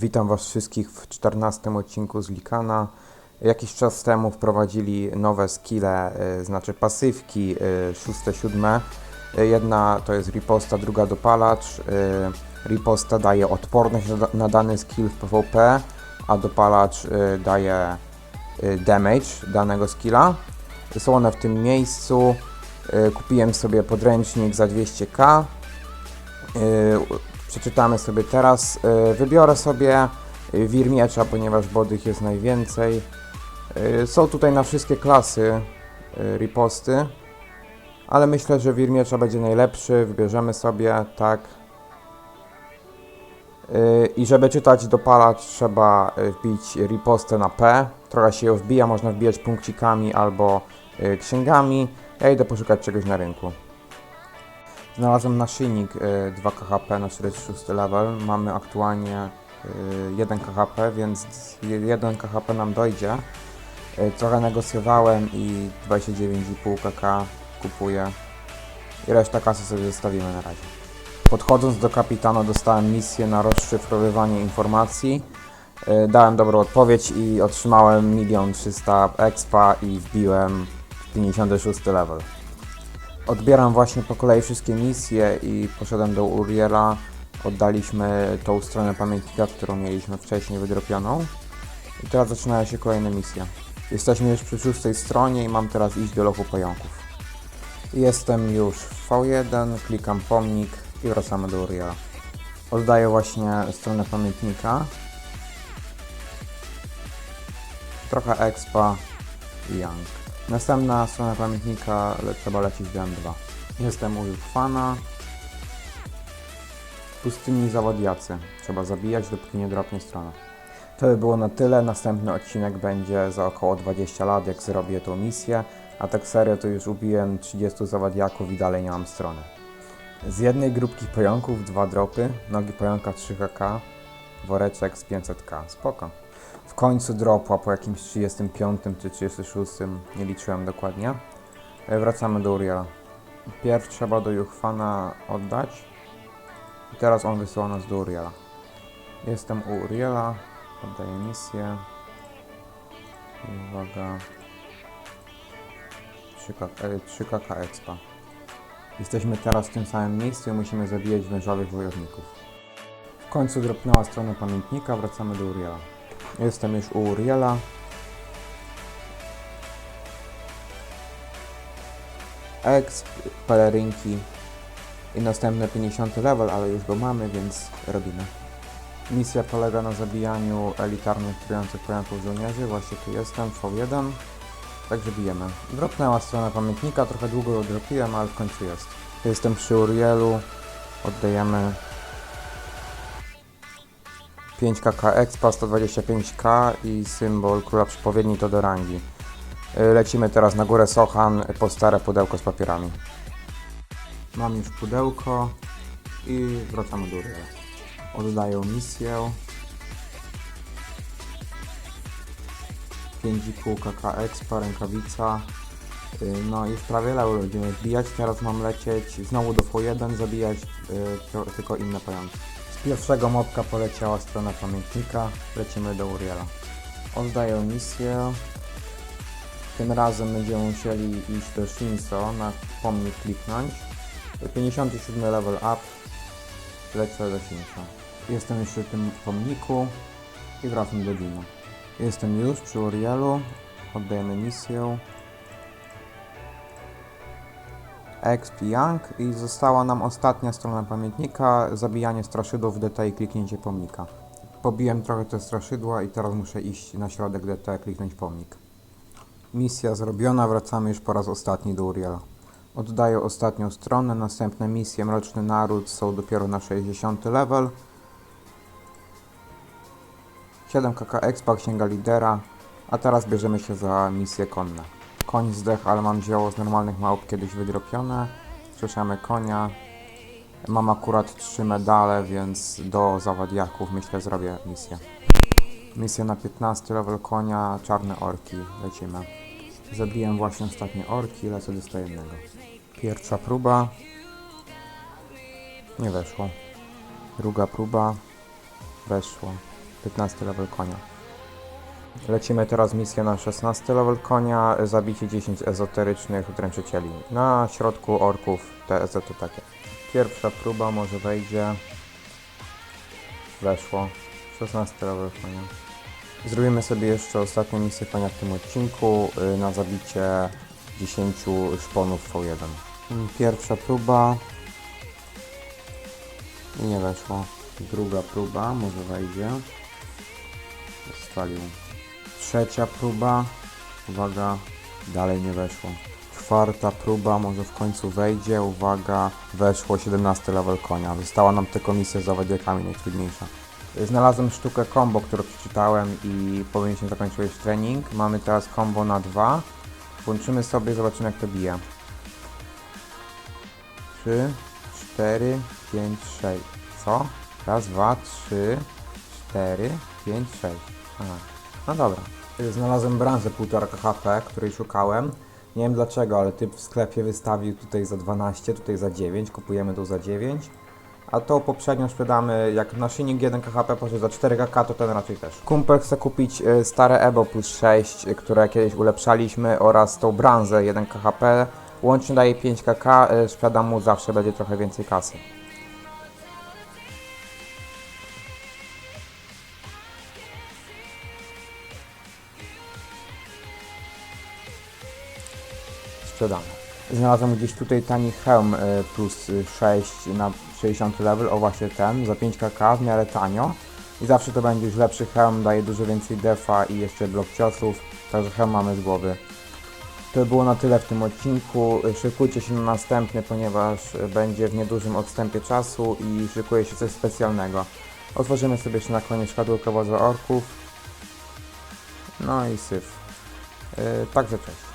Witam Was wszystkich w 14 odcinku z Likana. Jakiś czas temu wprowadzili nowe skille, y, znaczy pasywki, y, szóste, siódme. Jedna to jest riposta, druga dopalacz. Y, Riposta daje odporność na da- na dany skill w PvP, a dopalacz y, daje damage danego skilla. Są one w tym miejscu. Kupiłem sobie podręcznik za 200k. Y, Przeczytamy sobie teraz. Y, Wybiorę sobie y, wir miecza, ponieważ bodych jest najwięcej. Y, Są tutaj na wszystkie klasy riposty, ale myślę, że wir miecza będzie najlepszy. Wybierzemy sobie tak. I żeby czytać dopalacz trzeba wbić ripostę na P. Trochę się ją wbija, można wbijać punkcikami albo księgami. Ja idę poszukać czegoś na rynku. Znalazłem naszyjnik y, 2 KHP na 46 level. Mamy aktualnie y, 1 KHP, więc 1 KHP nam dojdzie. Y, Trochę negocjowałem i 29,5 KK kupuję. I reszta kasy sobie zostawimy na razie. Podchodząc do kapitana dostałem misję na rozszyfrowywanie informacji. Dałem dobrą odpowiedź i otrzymałem 1 300 expa i wbiłem 56 level. Odbieram właśnie po kolei wszystkie misje i poszedłem do Uriela. Oddaliśmy tą stronę pamiętnika, którą mieliśmy wcześniej wydropioną. I teraz zaczynają się kolejne misje. Jesteśmy już przy szóstej stronie i mam teraz iść do lochu pająków. Jestem już w V1, klikam pomnik i wracamy do Uriela. Oddaję właśnie stronę pamiętnika. Trochę expa i young. Następna strona pamiętnika, ale trzeba lecieć do M2. Jestem u Fana. Pustyni zawodiacy. Trzeba zabijać, dopóki nie dropnie strona. To by było na tyle. Następny odcinek będzie za około 20 lat, jak zrobię tą misję. A tak serio to już ubiłem 30 zawadiaków i dalej nie mam strony. Z jednej grupki pająków dwa dropy, nogi pająka 3 HK, woreczek z 500k. Spoko. W końcu dropła po jakimś 35 czy 36, nie liczyłem dokładnie. E, Wracamy do Uriela. Pierw trzeba do Juchwana oddać. I teraz on wysyła nas do Uriela. Jestem u Uriela, oddaję misję. Uwaga. 3K, e, 3KK Expa. Jesteśmy teraz w tym samym miejscu i musimy zabijać wężowych wojowników. W końcu dropnęła strona pamiętnika, wracamy do Uriela. Jestem już u Uriela. Exp, pelerynki i następny 50 level, ale już go mamy, więc robimy. Misja polega na zabijaniu elitarnych trujących pająków żołnierzy. Właśnie tu jestem, V1. Także bijemy. Dropnęła strona pamiętnika, trochę długo ją dropiłem, ale w końcu jest. Jestem przy Urielu. Oddajemy 5KK Expa, 125K i symbol króla przepowiedni to do rangi. Y, Lecimy teraz na górę Sochan po stare pudełko z papierami. Mam już pudełko i wracamy do Uriela. Oddaję misję. 5,5 KK Expa, rękawica. Y, No i w prawie level będziemy wbijać. Teraz mam lecieć znowu do V1, zabijać to- tylko inne pająki. Pierwszego mopka poleciała strona pamiętnika. Lecimy do Uriela. Oddaję misję. Tym razem będziemy musieli iść do Shinso, na pomnik kliknąć. 57 level up. Lecę do Shinso. Jestem już przy tym pomniku i wracam do Dino. Jestem już przy Urielu. Oddajemy misję. Exp Young i została nam ostatnia strona pamiętnika, zabijanie straszydłów DT i kliknięcie pomnika. Pobiłem trochę te straszydła i teraz muszę iść na środek DT, kliknąć pomnik. Misja zrobiona, wracamy już po raz ostatni do Uriela. Oddaję ostatnią stronę, następne misje Mroczny Naród są dopiero na 60 level. 7 KK Expa, Księga Lidera, a teraz bierzemy się za misje konne. Koń zdech, ale mam zioło z normalnych małp kiedyś wydropione. Słyszamy konia. Mam akurat trzy medale, więc do zawadiaków myślę zrobię misję. Misja na 15 level konia, czarne orki. Lecimy. Zabiłem właśnie ostatnie orki, lecę do stajennego. Pierwsza próba. Nie weszło. Druga próba. Weszło. 15 level konia. Lecimy teraz misję na 16 level konia, zabicie 10 ezoterycznych dręczycieli. Na środku orków te EZ to takie. Pierwsza próba, może wejdzie. Weszło. 16 level konia. Zrobimy sobie jeszcze ostatnią misję konia w tym odcinku y, na zabicie 10 szponów V1. Mm, Pierwsza próba. I nie weszło. Druga próba, może wejdzie. Spalił. Trzecia próba. Uwaga, dalej nie weszło. Czwarta próba, może w końcu wejdzie. Uwaga, weszło 17 level konia. Została nam tylko misja z zawodnikami najtrudniejsza. Znalazłem sztukę combo, którą przeczytałem i powinniśmy zakończyć już trening. Mamy teraz combo na dwa. Włączymy sobie, zobaczymy jak to bije. 3, 4, 5, 6. Co? Raz, dwa, trzy, cztery, pięć, sześć. Aha. No dobra. Znalazłem branżę 1,5 HP, której szukałem. Nie wiem dlaczego, ale typ w sklepie wystawił tutaj za 12, tutaj za 9. Kupujemy tu za 9. A tą poprzednią sprzedamy, jak naszyjnik 1 KHP poszedł za 4 KK, to ten raczej też. Kumpel chce kupić y, stare Ebo plus 6, y, które kiedyś ulepszaliśmy oraz tą branżę 1 KHP. Łącznie daje 5 KK, y, sprzedam mu zawsze, będzie trochę więcej kasy. Sprzedamy. Znalazłem gdzieś tutaj tani hełm y, plus y, 6 na 60 level, o właśnie ten, za 5 kk, w miarę tanio. I zawsze to będzie już lepszy hełm, daje dużo więcej defa i jeszcze blok ciosów, także hełm mamy z głowy. To by było na tyle w tym odcinku. Y, Szykujcie się na następny, ponieważ będzie w niedużym odstępie czasu i szykuje się coś specjalnego. Otworzymy sobie jeszcze na koniec szkatułkę wodza orków. No i syf. Yy, także cześć.